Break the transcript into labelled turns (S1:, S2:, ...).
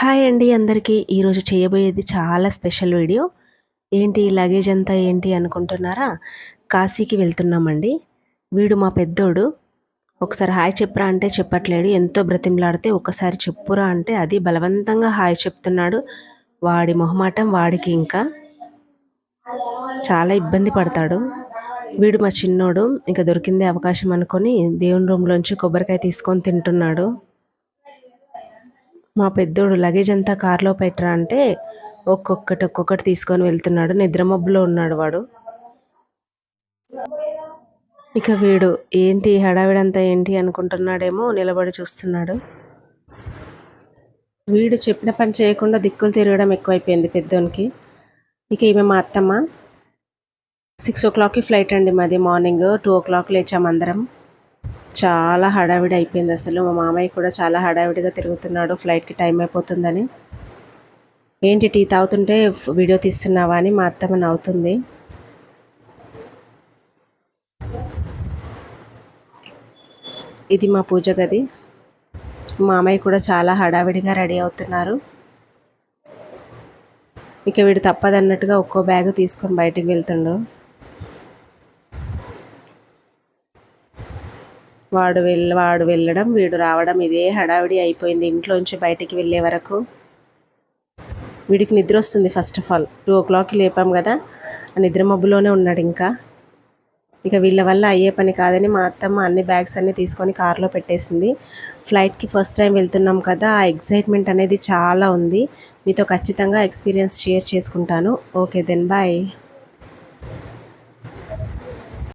S1: Hi అండి అందరికీ. ఈరోజు చేయబోయేది చాలా స్పెషల్ వీడియో. ఏంటి లగేజ్ అంతా ఏంటి అనుకుంటున్నారా? కాశీకి వెళ్తున్నామండి. వీడు మా పెద్దోడు. ఒకసారి హాయ్ చెప్పురా అంటే చెప్పట్లేడు. ఎంతో బ్రతిమలాడితే ఒకసారి చెప్పురా అంటే అది బలవంతంగా హాయ్ చెప్తున్నాడు. వాడి మొహమాటం వాడికి ఇంకా చాలా ఇబ్బంది పడతాడు. వీడు మా చిన్నోడు. ఇంకా దొరికిందే అవకాశం అనుకొని దేవుని రూమ్లోంచి కొబ్బరికాయ తీసుకొని తింటున్నాడు. మా పెద్దోడు లగేజ్ అంతా కార్లో పెట్టరా అంటే ఒక్కొక్కటి ఒక్కొక్కటి తీసుకొని వెళ్తున్నాడు. నిద్రమబ్బులో ఉన్నాడు వాడు. ఇక వీడు ఏంటి హడావిడంతా ఏంటి అనుకుంటున్నాడేమో నిలబడి చూస్తున్నాడు. వీడు చెప్పిన పని చేయకుండా దిక్కులు తిరగడం ఎక్కువైపోయింది పెద్దోనికి. ఇక ఈమె మా అత్తమ్మ. సిక్స్ ఓ క్లాక్కి ఫ్లైట్ అండి మాది. మార్నింగ్ టూ ఓ క్లాక్ లేచాం అందరం. చాలా హడావిడి అయిపోయింది అసలు. మా మామయ్య కూడా చాలా హడావిడిగా తిరుగుతున్నాడు. ఫ్లైట్కి టైం అయిపోతుందని. ఏంటి టీ తాగుతుంటే వీడియో తీస్తున్నావా అని మా అత్తమ్మ నవ్వుతుంది. ఇది మా పూజ గది. మామయ్య కూడా చాలా హడావిడిగా రెడీ అవుతున్నారు. ఇక వీడు తప్పదన్నట్టుగా ఒక్కో బ్యాగ్ తీసుకొని బయటికి వెళ్తుండు. వాడు వెళ్ళ వాడు వెళ్ళడం వీడు రావడం ఇదే హడావిడి అయిపోయింది ఇంట్లోంచి బయటికి వెళ్ళే వరకు. వీడికి నిద్ర వస్తుంది ఫస్ట్ ఆఫ్ ఆల్. టూ ఓ క్లాక్కి లేపాం కదా ఆ నిద్ర మబ్బులోనే ఉన్నాడు ఇంకా. ఇక వీళ్ళ వల్ల అయ్యే పని కాదని మా అత్తమ్మ అన్ని బ్యాగ్స్ అన్నీ తీసుకొని కార్లో పెట్టేసింది. ఫ్లైట్కి ఫస్ట్ టైం వెళ్తున్నాం కదా ఆ ఎగ్జైట్మెంట్ అనేది చాలా ఉంది. మీతో ఖచ్చితంగా ఎక్స్పీరియన్స్ షేర్ చేసుకుంటాను. Okay then bye.